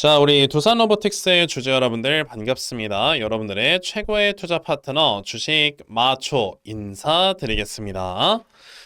자, 우리 두산 로보틱스의 주주 여러분들 반갑습니다. 여러분들의 최고의 투자 파트너 주식 마초 인사드리겠습니다.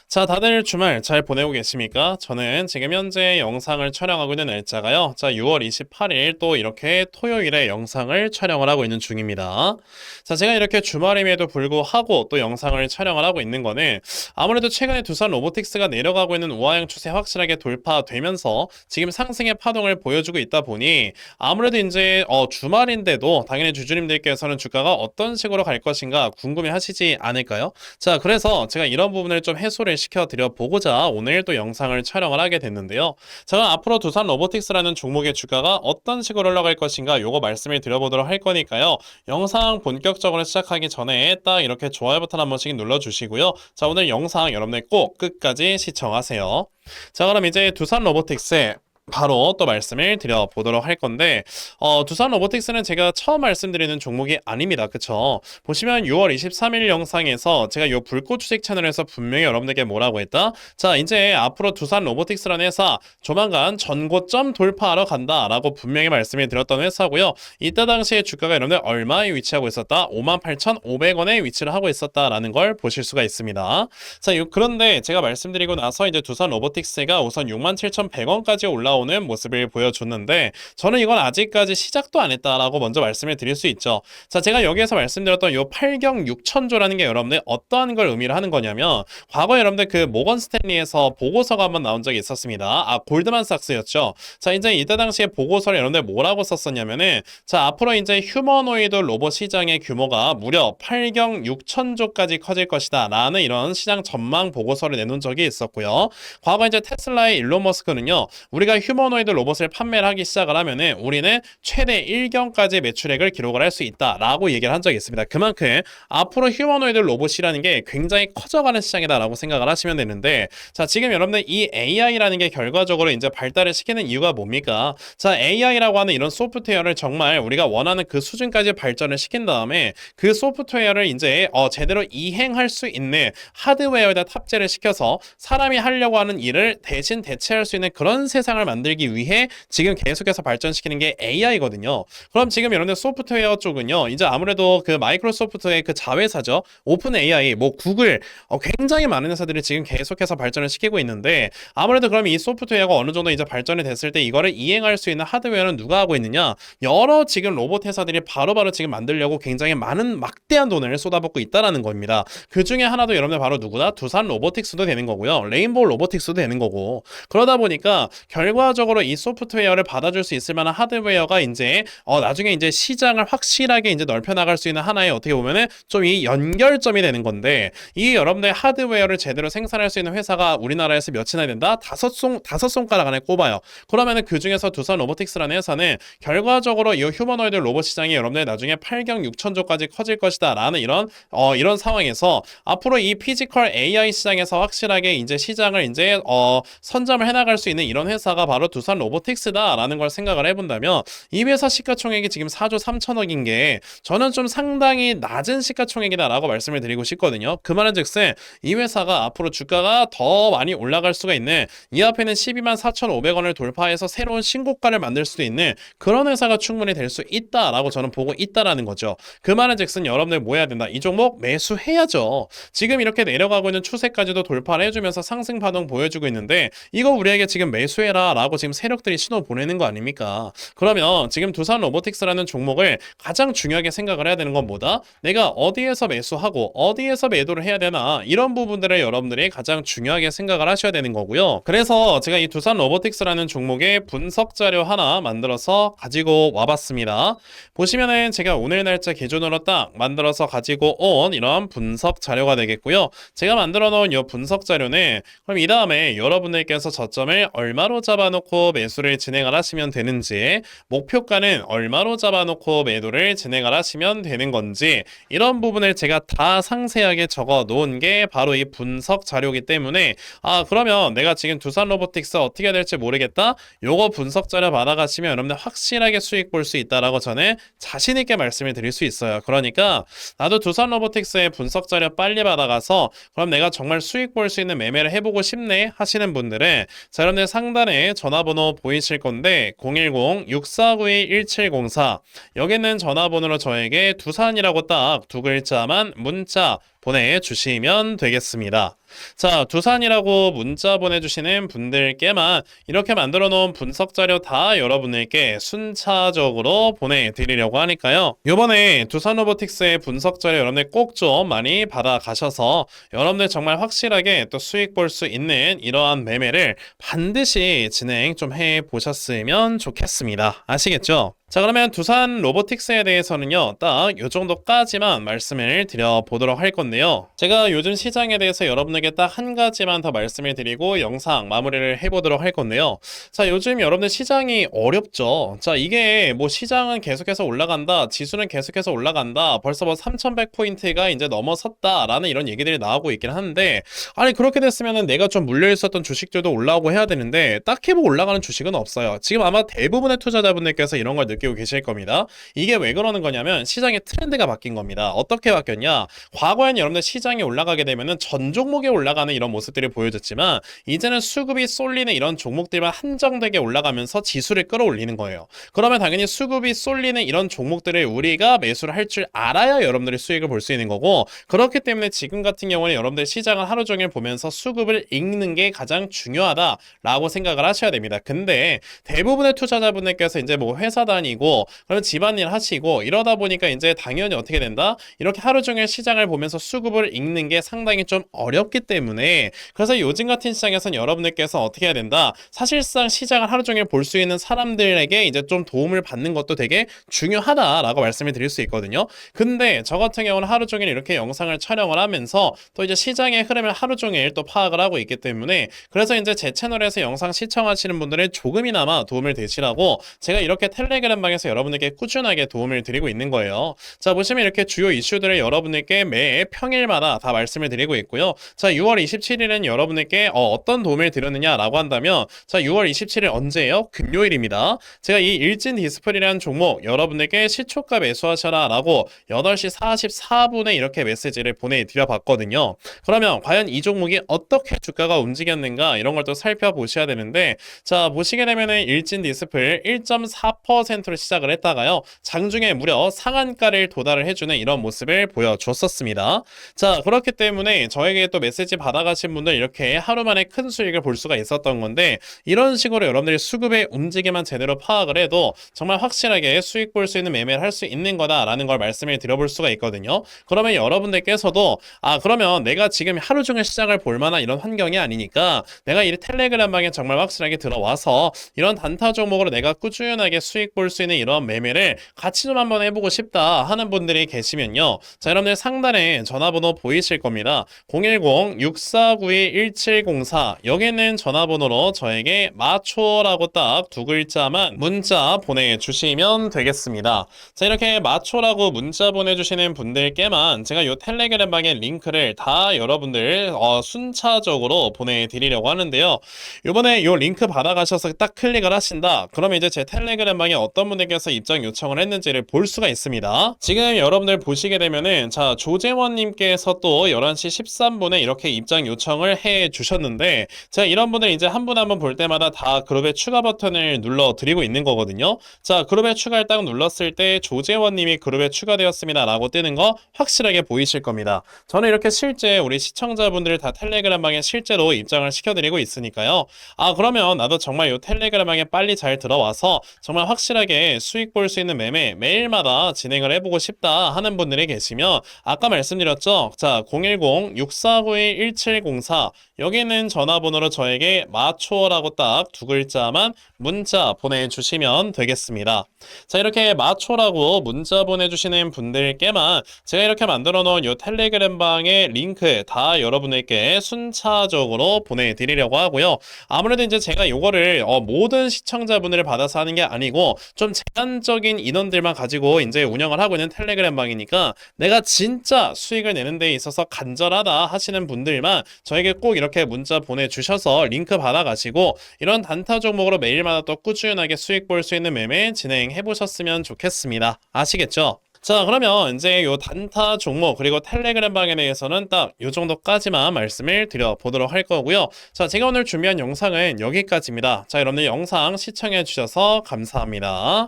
자, 다들 주말 잘 보내고 계십니까? 저는 지금 현재 영상을 촬영하고 있는 날짜가요. 자, 6월 28일 또 이렇게 토요일에 영상을 촬영을 하고 있는 중입니다. 자, 제가 이렇게 주말임에도 불구하고 또 영상을 촬영을 하고 있는 거는 아무래도 최근에 두산 로보틱스가 내려가고 있는 우하형 추세 확실하게 돌파되면서 지금 상승의 파동을 보여주고 있다 보니 아무래도 이제 어, 주말인데도 당연히 주주님들께서는 주가가 어떤 식으로 갈 것인가 궁금해 하시지 않을까요? 자, 그래서 제가 이런 부분을 좀 해소를 시켜드려 보고자 오늘 또 영상을 촬영을 하게 됐는데요. 제가 앞으로 두산 로보틱스라는 종목의 주가가 어떤 식으로 올라갈 것인가 요거 말씀을 드려보도록 할 거니까요. 영상 본격적으로 시작하기 전에 딱 이렇게 좋아요 버튼 한 번씩 눌러주시고요. 자, 오늘 영상 여러분들 꼭 끝까지 시청하세요. 자, 그럼 이제 두산 로보틱스의 바로 또 말씀을 드려보도록 할 건데 어, 두산 로보틱스는 제가 처음 말씀드리는 종목이 아닙니다. 그쵸? 보시면 6월 23일 영상에서 제가 요 불꽃 주식 채널에서 분명히 여러분들께 뭐라고 했다? 자 이제 앞으로 두산 로보틱스라는 회사 조만간 전고점 돌파하러 간다 라고 분명히 말씀을 드렸던 회사고요. 이때 당시에 주가가 여러분들 얼마에 위치하고 있었다? 58,500원에 위치를 하고 있었다라는 걸 보실 수가 있습니다. 자 요, 그런데 제가 말씀드리고 나서 이제 두산 로보틱스가 우선 67,100원까지 올라 올라오는 모습을 보여줬는데 저는 이건 아직까지 시작도 안 했다라고 먼저 말씀을 드릴 수 있죠. 자, 제가 여기에서 말씀드렸던 이 8경 6천조라는 게 여러분들 어떠한 걸 의미를 하는 거냐면 과거 여러분들 그 모건 스탠리에서 보고서가 한번 나온 적이 있었습니다. 아, 골드만삭스였죠. 자, 이제 이때 당시에 보고서를 여러분들 뭐라고 썼었냐면은 자, 앞으로 이제 휴머노이드 로봇 시장의 규모가 무려 8경 6천조까지 커질 것이다. 라는 이런 시장 전망 보고서를 내놓은 적이 있었고요. 과거 이제 테슬라의 일론 머스크는요. 우리가 휴머노이드 로봇을 판매를 하기 시작을 하면은 우리는 최대 1경까지 매출액을 기록을 할 수 있다라고 얘기를 한 적이 있습니다. 그만큼 앞으로 휴머노이드 로봇이라는 게 굉장히 커져가는 시장이다라고 생각을 하시면 되는데 자 지금 여러분들 이 AI라는 게 결과적으로 이제 발달을 시키는 이유가 뭡니까? 자 AI라고 하는 이런 소프트웨어를 정말 우리가 원하는 그 수준까지 발전을 시킨 다음에 그 소프트웨어를 이제 어, 제대로 이행할 수 있는 하드웨어에다 탑재를 시켜서 사람이 하려고 하는 일을 대신 대체할 수 있는 그런 세상을 만 들기 위해 지금 계속해서 발전시키는 게 AI거든요. 그럼 지금 여러분들 소프트웨어 쪽은요. 이제 아무래도 그 마이크로소프트의 그 자회사죠. 오픈 AI, 뭐 구글, 어, 굉장히 많은 회사들이 지금 계속해서 발전을 시키고 있는데 아무래도 그럼 이 소프트웨어가 어느 정도 이제 발전이 됐을 때 이거를 이행할 수 있는 하드웨어는 누가 하고 있느냐? 여러 지금 로봇 회사들이 바로바로 지금 만들려고 굉장히 많은 막대한 돈을 쏟아붓고 있다라는 겁니다. 그 중에 하나도 여러분들 바로 누구다? 두산 로보틱스도 되는 거고요. 레인보우 로보틱스도 되는 거고. 그러다 보니까 결과 적으로 이 소프트웨어를 받아줄 수 있을 만한 하드웨어가 이제 어 나중에 이제 시장을 확실하게 이제 넓혀 나갈 수 있는 하나의 어떻게 보면은 좀 이 연결점이 되는 건데 이 여러분들 하드웨어를 제대로 생산할 수 있는 회사가 우리나라에서 몇이나 된다? 다섯 손 다섯 손가락 안에 꼽아요. 그러면은 그 중에서 두산 로보틱스라는 회사는 결과적으로 이 휴머노이드 로봇 시장이 여러분들 나중에 8경 6천조까지 커질 것이다라는 이런 어 이런 상황에서 앞으로 이 피지컬 AI 시장에서 확실하게 이제 시장을 이제 어 선점을 해나갈 수 있는 이런 회사가 바로 두산 로보틱스다라는 걸 생각을 해본다면 이 회사 시가총액이 지금 4조 3천억인 게 저는 좀 상당히 낮은 시가총액이다라고 말씀을 드리고 싶거든요. 그 말은 즉슨 이 회사가 앞으로 주가가 더 많이 올라갈 수가 있는 이 앞에는 12만 4,500원을 돌파해서 새로운 신고가를 만들 수도 있는 그런 회사가 충분히 될 수 있다라고 저는 보고 있다라는 거죠. 그 말은 즉슨 여러분들 뭐 해야 된다? 이 종목 매수해야죠. 지금 이렇게 내려가고 있는 추세까지도 돌파를 해주면서 상승 파동 보여주고 있는데 이거 우리에게 지금 매수해라 라고 지금 세력들이 신호 보내는 거 아닙니까? 그러면 지금 두산 로보틱스라는 종목을 가장 중요하게 생각을 해야 되는 건 뭐다? 내가 어디에서 매수하고 어디에서 매도를 해야 되나 이런 부분들을 여러분들이 가장 중요하게 생각을 하셔야 되는 거고요. 그래서 제가 이 두산 로보틱스라는 종목의 분석 자료 하나 만들어서 가지고 와봤습니다. 보시면은 제가 오늘 날짜 기준으로 딱 만들어서 가지고 온 이런 분석 자료가 되겠고요. 제가 만들어 놓은 이 분석 자료는 그럼 이 다음에 여러분들께서 저점을 얼마로 잡아 놓고 매수를 진행을 하시면 되는지 목표가는 얼마로 잡아놓고 매도를 진행을 하시면 되는 건지 이런 부분을 제가 다 상세하게 적어 놓은 게 바로 이 분석 자료이기 때문에 아 그러면 내가 지금 두산 로보틱스 어떻게 될지 모르겠다? 요거 분석 자료 받아가시면 여러분들 확실하게 수익 볼 수 있다라고 저는 자신 있게 말씀을 드릴 수 있어요. 그러니까 나도 두산 로보틱스의 분석 자료 빨리 받아가서 그럼 내가 정말 수익 볼 수 있는 매매를 해보고 싶네 하시는 분들은 자 여러분들 상단에 전화번호 보이실 건데 010-6492-1704 여기 있는 전화번호로 저에게 두산이라고 딱 두 글자만 문자 보내주시면 되겠습니다. 자, 두산이라고 문자 보내주시는 분들께만 이렇게 만들어 놓은 분석 자료 다 여러분들께 순차적으로 보내드리려고 하니까요. 요번에 두산 로보틱스의 분석 자료 여러분들 꼭 좀 많이 받아 가셔서 여러분들 정말 확실하게 또 수익 볼 수 있는 이러한 매매를 반드시 진행 좀 해 보셨으면 좋겠습니다. 아시겠죠? 자, 그러면 두산 로보틱스에 대해서는요, 딱 요 정도까지만 말씀을 드려보도록 할 건데요. 제가 요즘 시장에 대해서 여러분에게 딱 한 가지만 더 말씀을 드리고 영상 마무리를 해보도록 할 건데요. 자, 요즘 여러분들 시장이 어렵죠. 자, 이게 뭐 시장은 계속해서 올라간다, 지수는 계속해서 올라간다, 벌써 뭐 3,100포인트가 이제 넘어섰다 라는 이런 얘기들이 나오고 있긴 한데, 아니, 그렇게 됐으면은 내가 좀 물려 있었던 주식들도 올라오고 해야 되는데, 딱히 뭐 올라가는 주식은 없어요. 지금 아마 대부분의 투자자분들께서 이런 걸 느끼 고 계실 겁니다. 이게 왜 그러는 거냐면 시장의 트렌드가 바뀐 겁니다. 어떻게 바뀌었냐? 과거에는 여러분들 시장이 올라가게 되면은 전 종목에 올라가는 이런 모습들이 보여졌지만 이제는 수급이 쏠리는 이런 종목들만 한정되게 올라가면서 지수를 끌어올리는 거예요. 그러면 당연히 수급이 쏠리는 이런 종목들을 우리가 매수를 할 줄 알아야 여러분들이 수익을 볼 수 있는 거고 그렇기 때문에 지금 같은 경우는 여러분들 시장을 하루 종일 보면서 수급을 읽는 게 가장 중요하다라고 생각을 하셔야 됩니다. 근데 대부분의 투자자분들께서 이제 뭐 회사 다 니고 그러면 집안일 하시고 이러다 보니까 이제 당연히 어떻게 된다? 이렇게 하루 종일 시장을 보면서 수급을 읽는 게 상당히 좀 어렵기 때문에 그래서 요즘 같은 시장에서는 여러분들께서 어떻게 해야 된다? 사실상 시장을 하루 종일 볼 수 있는 사람들에게 이제 좀 도움을 받는 것도 되게 중요하다라고 말씀을 드릴 수 있거든요. 근데 저 같은 경우는 하루 종일 이렇게 영상을 촬영을 하면서 또 이제 시장의 흐름을 하루 종일 또 파악을 하고 있기 때문에 그래서 이제 제 채널에서 영상 시청하시는 분들은 조금이나마 도움을 되시라고 제가 이렇게 텔레그램 방에서 여러분들께 꾸준하게 도움을 드리고 있는 거예요. 자, 보시면 이렇게 주요 이슈들을 여러분들께 매 평일마다 다 말씀을 드리고 있고요. 자, 6월 27일은 여러분들께 어, 떤 도움을 드렸느냐라고 한다면 자, 6월 27일 언제예요? 금요일입니다. 제가 이 일진 디스플레이라는 종목 여러분들께 시초가 매수하셔라 라고 8시 44분에 이렇게 메시지를 보내 드려 봤거든요. 그러면 과연 이 종목이 어떻게 주가가 움직였는가 이런 걸 또 살펴보셔야 되는데 자, 보시게 되면은 일진 디스플 1.4%로 시작을 했다가요. 장중에 무려 상한가를 도달을 해주는 이런 모습을 보여줬었습니다. 자, 그렇기 때문에 저에게 또 메시지 받아가신 분들 이렇게 하루 만에 큰 수익을 볼 수가 있었던 건데 이런 식으로 여러분들이 수급의 움직임만 제대로 파악을 해도 정말 확실하게 수익 볼 수 있는 매매를 할 수 있는 거다라는 걸 말씀을 드려볼 수가 있거든요. 그러면 여러분들께서도 아 그러면 내가 지금 하루 종일 시장을 볼 만한 이런 환경이 아니니까 내가 이 텔레그램 방에 정말 확실하게 들어와서 이런 단타 종목으로 내가 꾸준하게 수익 볼수 있는 이런 매매를 같이 좀 한번 해보고 싶다 하는 분들이 계시면요. 자 여러분들 상단에 전화번호 보이실 겁니다. 010-6492-1704 여기는 전화번호로 저에게 마초라고 딱 두 글자만 문자 보내주시면 되겠습니다. 자 이렇게 마초라고 문자 보내주시는 분들께만 제가 이 텔레그램 방의 링크를 다 여러분들 어, 순차적으로 보내드리려고 하는데요. 이번에 이 링크 받아가셔서 딱 클릭을 하신다. 그러면 이제 제 텔레그램 방에 어떤 분들께서 입장 요청을 했는지를 볼 수가 있습니다. 지금 여러분들 보시게 되면은 자 조재원님께서 또 11시 13분에 이렇게 입장 요청을 해 주셨는데 제가 이런 분들 이제 한 분 한 분 볼 때마다 다 그룹에 추가 버튼을 눌러 드리고 있는 거거든요. 자 그룹에 추가를 딱 눌렀을 때 조재원님이 그룹에 추가되었습니다라고 뜨는 거 확실하게 보이실 겁니다. 저는 이렇게 실제 우리 시청자분들 다 텔레그램 방에 실제로 입장을 시켜드리고 있으니까요. 아 그러면 나도 정말 이 텔레그램 방에 빨리 잘 들어와서 정말 확실하게 수익 볼 수 있는 매매 매일마다 진행을 해보고 싶다 하는 분들이 계시면 아까 말씀드렸죠. 자 010-6491-1704 여기는 전화번호로 저에게 마초라고 딱 두 글자만 문자 보내주시면 되겠습니다. 자 이렇게 마초라고 문자 보내주시는 분들께만 제가 이렇게 만들어 놓은 이 텔레그램 방의 링크 다 여러분에게 순차적으로 보내드리려고 하고요. 아무래도 이제 제가 이거를 어, 모든 시청자분들을 받아서 하는 게 아니고 좀 제한적인 인원들만 가지고 이제 운영을 하고 있는 텔레그램 방이니까 내가 진짜 수익을 내는 데 있어서 간절하다 하시는 분들만 저에게 꼭 이렇게 문자 보내주셔서 링크 받아가시고 이런 단타 종목으로 매일마다 또 꾸준하게 수익 볼 수 있는 매매 진행해 보셨으면 좋겠습니다. 아시겠죠? 자, 그러면 이제 요 단타 종목 그리고 텔레그램 방에 대해서는 딱 요 정도까지만 말씀을 드려보도록 할 거고요. 자, 제가 오늘 준비한 영상은 여기까지입니다. 자, 여러분들 영상 시청해 주셔서 감사합니다.